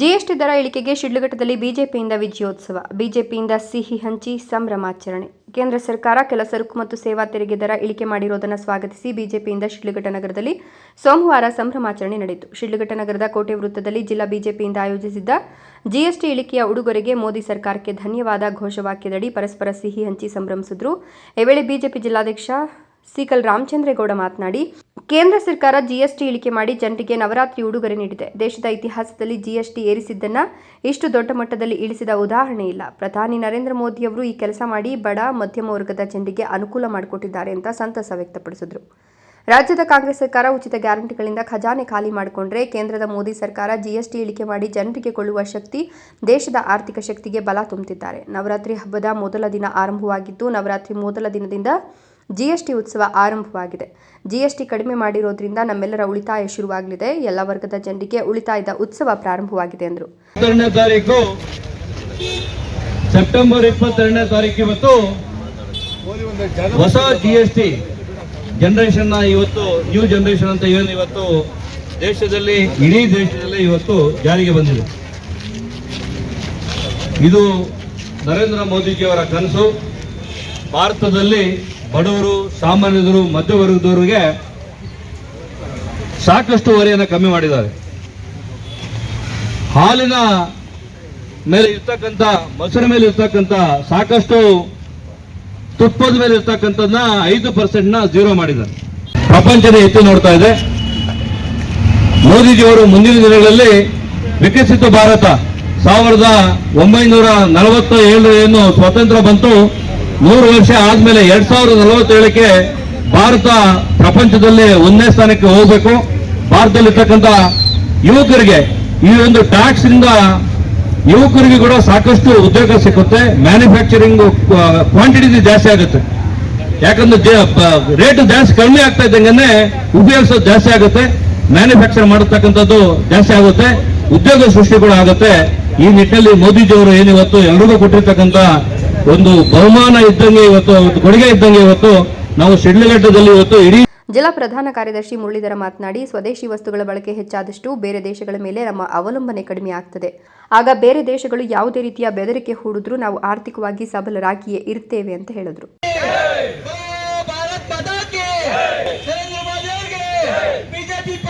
GST ದರ ಇಳಿಕೆಗೆ ಶಿಡ್ಲಘಟ್ಟದಲ್ಲಿ ಬಿಜೆಪಿಯಿಂದ ವಿಜಯೋತ್ಸವ. ಬಿಜೆಪಿಯಿಂದ ಸಿಹಿ ಹಂಚಿ ಸಂಭ್ರಮಾಚರಣೆ. ಕೇಂದ್ರ ಸರ್ಕಾರ ಕೆಲ ಸರಕು ಮತ್ತು ಸೇವಾ ತೆರಿಗೆ ದರ ಇಳಿಕೆ ಮಾಡಿರುವುದನ್ನು ಸ್ವಾಗತಿಸಿ ಬಿಜೆಪಿಯಿಂದ ಶಿಡ್ಲಘಟ್ಟ ನಗರದಲ್ಲಿ ಸೋಮವಾರ ಸಂಭ್ರಮಾಚರಣೆ ನಡೆಯಿತು. ಶಿಡ್ಲಘಟ್ಟ ನಗರದ ಕೋಟೆ ವೃತ್ತದಲ್ಲಿ ಜಿಲ್ಲಾ ಬಿಜೆಪಿಯಿಂದ ಆಯೋಜಿಸಿದ್ದ ಜಿಎಸ್ಟಿ ಇಳಿಕೆಯ ಉಡುಗೊರೆಗೆ ಮೋದಿ ಸರ್ಕಾರಕ್ಕೆ ಧನ್ಯವಾದ ಘೋಷವಾಕ್ಯದಡಿ ಪರಸ್ಪರ ಸಿಹಿ ಹಂಚಿ ಸಂಭ್ರಮಿಸಿದ್ರು. ಈ ವೇಳೆ ಬಿಜೆಪಿ ಜಿಲ್ಲಾಧ್ಯಕ್ಷ ಸಿಕಲ್ ರಾಮಚಂದ್ರೇಗೌಡ ಮಾತನಾಡಿ ಕೇಂದ್ರ ಸರ್ಕಾರ ಜಿಎಸ್ಟಿ ಇಳಿಕೆ ಮಾಡಿ ಜನರಿಗೆ ನವರಾತ್ರಿ ಉಡುಗೊರೆ ನೀಡಿದೆ. ದೇಶದ ಇತಿಹಾಸದಲ್ಲಿ ಜಿಎಸ್ಟಿ ಏರಿಸಿದ್ದನ್ನ ಇಷ್ಟು ದೊಡ್ಡ ಮಟ್ಟದಲ್ಲಿ ಇಳಿಸಿದ ಉದಾಹರಣೆ ಇಲ್ಲ. ಪ್ರಧಾನಿ ನರೇಂದ್ರ ಮೋದಿಯವರು ಈ ಕೆಲಸ ಮಾಡಿ ಬಡ, ಮಧ್ಯಮ ವರ್ಗದ ಜನರಿಗೆ ಅನುಕೂಲ ಮಾಡಿಕೊಟ್ಟಿದ್ದಾರೆ ಅಂತ ಸಂತಸ ವ್ಯಕ್ತಪಡಿಸಿದರು. ರಾಜ್ಯದ ಕಾಂಗ್ರೆಸ್ ಸರ್ಕಾರ ಉಚಿತ ಗ್ಯಾರಂಟಿಗಳಿಂದ ಖಜಾನೆ ಖಾಲಿ ಮಾಡಿಕೊಂಡ್ರೆ ಕೇಂದ್ರದ ಮೋದಿ ಸರ್ಕಾರ ಜಿಎಸ್ಟಿ ಇಳಿಕೆ ಮಾಡಿ ಜನರಿಗೆ ಕೊಳ್ಳುವ ಶಕ್ತಿ ದೇಶದ ಆರ್ಥಿಕ ಶಕ್ತಿಗೆ ಬಲ ತುಂಬುತ್ತಿದ್ದಾರೆ ನವರಾತ್ರಿ ಹಬ್ಬದ ಮೊದಲ ದಿನ ಆರಂಭವಾಗಿದ್ದು, ನವರಾತ್ರಿ ಮೊದಲ ದಿನದಿಂದ ಜಿಎಸ್ಟಿ ಉತ್ಸವ ಆರಂಭವಾಗಿದೆ. ಜಿಎಸ್ಟಿ ಕಡಿಮೆ ಮಾಡಿರೋದ್ರಿಂದ ನಮ್ಮೆಲ್ಲರ ಉಳಿತಾಯ ಶುರುವಾಗಲಿದೆ. ಎಲ್ಲ ವರ್ಗದ ಜನರಿಗೆ ಉಳಿತಾಯದ ಉತ್ಸವ ಪ್ರಾರಂಭವಾಗಿದೆ ಎಂದರು ತಾರೀಕು ಸೆಪ್ಟೆಂಬರ್ ಇಪ್ಪತ್ತೆರಡನೇ ತಾರೀಕು ಇವತ್ತು ಹೊಸ ಜಿ ಎಸ್ ಟಿ ಜನರೇಷನ್ ಇವತ್ತು ನ್ಯೂ ಜನರೇಷನ್ ಅಂತ ಏನು ಇವತ್ತು ದೇಶದಲ್ಲಿ, ಇಡೀ ದೇಶದಲ್ಲಿ ಇವತ್ತು ಜಾರಿಗೆ ಬಂದಿದೆ. ಇದು ನರೇಂದ್ರ ಮೋದಿಜಿಯವರ ಕನಸು. ಭಾರತದಲ್ಲಿ ಬಡವರು ಸಾಮಾನ್ಯರು ಮಧ್ಯವರ್ಗದವರಿಗೆ ಸಾಕಷ್ಟು ಹೊರೆಯನ್ನು ಕಮ್ಮಿ ಮಾಡಿದ್ದಾರೆ. ಹಾಲಿನ ಮೇಲೆ ಇರ್ತಕ್ಕಂಥ, ಮೊಸರು ಮೇಲೆ ಇರ್ತಕ್ಕಂಥ ಸಾಕಷ್ಟು ತುಪ್ಪದ ಮೇಲೆ ಇರ್ತಕ್ಕಂಥದ್ದನ್ನ ಐದು ಪರ್ಸೆಂಟ್ನ ಜೀರೋ ಮಾಡಿದ್ದಾರೆ. ಪ್ರಪಂಚದ ಎತ್ತಿ ನೋಡ್ತಾ ಇದೆ. ಮೋದಿಜಿಯವರು ಮುಂದಿನ ದಿನಗಳಲ್ಲಿ ವಿಕಸಿತ ಭಾರತ. ಸಾವಿರದ ಒಂಬೈನೂರ ನಲವತ್ತ ಏನು ಸ್ವಾತಂತ್ರ್ಯ ಬಂತು. ನೂರು ವರ್ಷ ಆದ್ಮೇಲೆ ಎರಡ್ ಸಾವಿರದ ನಲವತ್ತೇಳಕ್ಕೆ ಭಾರತ ಪ್ರಪಂಚದಲ್ಲಿ ಒಂದನೇ ಸ್ಥಾನಕ್ಕೆ ಹೋಗ್ಬೇಕು. ಭಾರತದಲ್ಲಿರ್ತಕ್ಕಂಥ ಯುವಕರಿಗೆ ಈ ಒಂದು ಟ್ಯಾಕ್ಸ್ ಇಂದ ಯುವಕರಿಗೆ ಕೂಡ ಸಾಕಷ್ಟು ಉದ್ಯೋಗ ಸಿಕ್ಕುತ್ತೆ. ಮ್ಯಾನುಫ್ಯಾಕ್ಚರಿಂಗ್ ಕ್ವಾಂಟಿಟಿ ಜಾಸ್ತಿ ಆಗುತ್ತೆ. ಯಾಕಂದ್ರೆ ರೇಟ್ ಜಾಸ್ತಿ ಕಡಿಮೆ ಆಗ್ತಾ ಇದ್ದಂಗೆ ಉಪಯೋಗಿಸೋದು ಜಾಸ್ತಿ ಆಗುತ್ತೆ. ಮ್ಯಾನುಫ್ಯಾಕ್ಚರ್ ಮಾಡತಕ್ಕಂಥದ್ದು ಜಾಸ್ತಿ ಆಗುತ್ತೆ. ಉದ್ಯೋಗ ಸೃಷ್ಟಿ ಕೂಡ ಆಗುತ್ತೆ. ಈ ನಿಟ್ಟಿನಲ್ಲಿ ಮೋದಿಜಿಯವರು ಇವತ್ತು ಎಲ್ರಿಗೂ ಕೊಟ್ಟಿರ್ತಕ್ಕಂಥ ಒಂದು ಬಹುಮಾನ ಇದ್ದಂಗೆ ಇವತ್ತು ಒಂದು ಕೊಡುಗೆ ಇದ್ದಂಗೆ ಇವತ್ತು ನಾವು ಶಿಡ್ಲಘಟ್ಟದಲ್ಲಿ ಇವತ್ತು ಇಡೀ ಜಿಲ್ಲಾ ಪ್ರಧಾನ ಕಾರ್ಯದರ್ಶಿ ಮುರಳೀಧರ ಮಾತನಾಡಿ ಸ್ವದೇಶಿ ವಸ್ತುಗಳ ಬಳಕೆ ಹೆಚ್ಚಾದಷ್ಟು ಬೇರೆ ದೇಶಗಳ ಮೇಲೆ ನಮ್ಮ ಅವಲಂಬನೆ ಕಡಿಮೆ ಆಗ್ತದೆ. ಆಗ ಬೇರೆ ದೇಶಗಳು ಯಾವುದೇ ರೀತಿಯ ಬೆದರಿಕೆ ಹೂಡಿದ್ರೂ ನಾವು ಆರ್ಥಿಕವಾಗಿ ಸಬಲರಾಗಿಯೇ ಇರ್ತೇವೆ ಅಂತ ಹೇಳಿದ್ರು.